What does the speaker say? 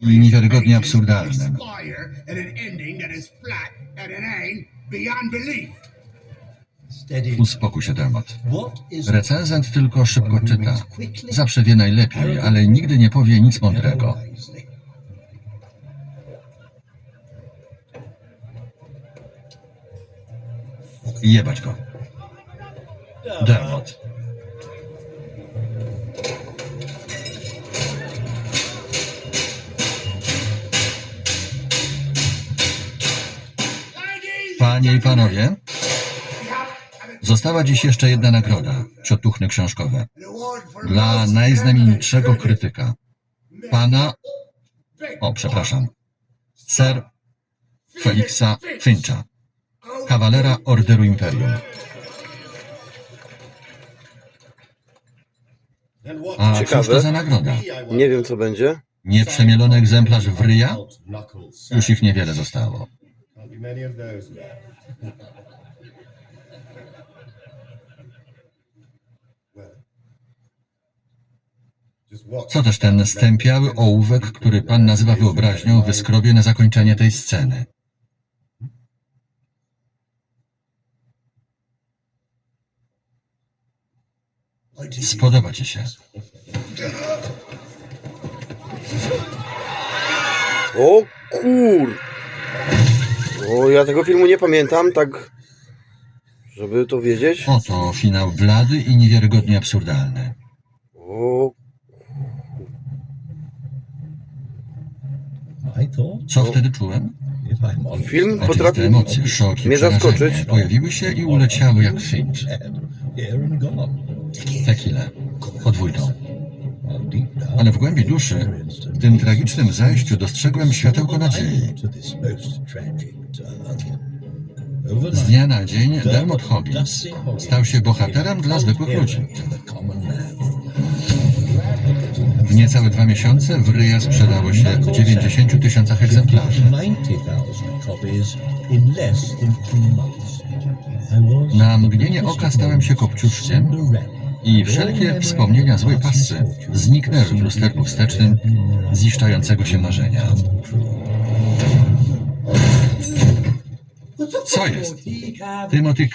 i niewiarygodnie belief. Uspokój się, Dermot. Recenzent tylko szybko czyta. Zawsze wie najlepiej, ale nigdy nie powie nic mądrego. Jebać go. Dermot. Panie i panowie, została dziś jeszcze jedna nagroda. Ciotuchny książkowe. Dla najznamienitszego krytyka. Pana... O, przepraszam. Sir Felixa Fincha. Kawalera Orderu Imperium. A cóż Ciekawe. to za nagroda? Nie wiem, co będzie. Nieprzemielony egzemplarz wryja? Już ich niewiele zostało. Co też ten stępiały ołówek, który pan nazywa wyobraźnią, wyskrobie na zakończenie tej sceny? Spodoba ci się. O kur... O, ja tego filmu nie pamiętam, tak... Żeby to wiedzieć. Oto finał blady i niewiarygodnie absurdalny. O, Co wtedy czułem? film Oczywiste potrafi emocje, szok i mnie przerażenie zaskoczyć. pojawiły się i uleciały jak Finch. Tequila. Podwójną. Ale w głębi duszy, w tym tragicznym zajściu dostrzegłem światełko nadziei. Z dnia na dzień Dermot Hoggins stał się bohaterem dla zwykłych ludzi. W niecałe dwa miesiące w Ryja sprzedało się w 90 tysiącach egzemplarzy. Na mgnienie oka stałem się kopciuszkiem i wszelkie wspomnienia złej pasy zniknęły w lusterku wstecznym ziszczającego się marzenia. Co jest? Timothy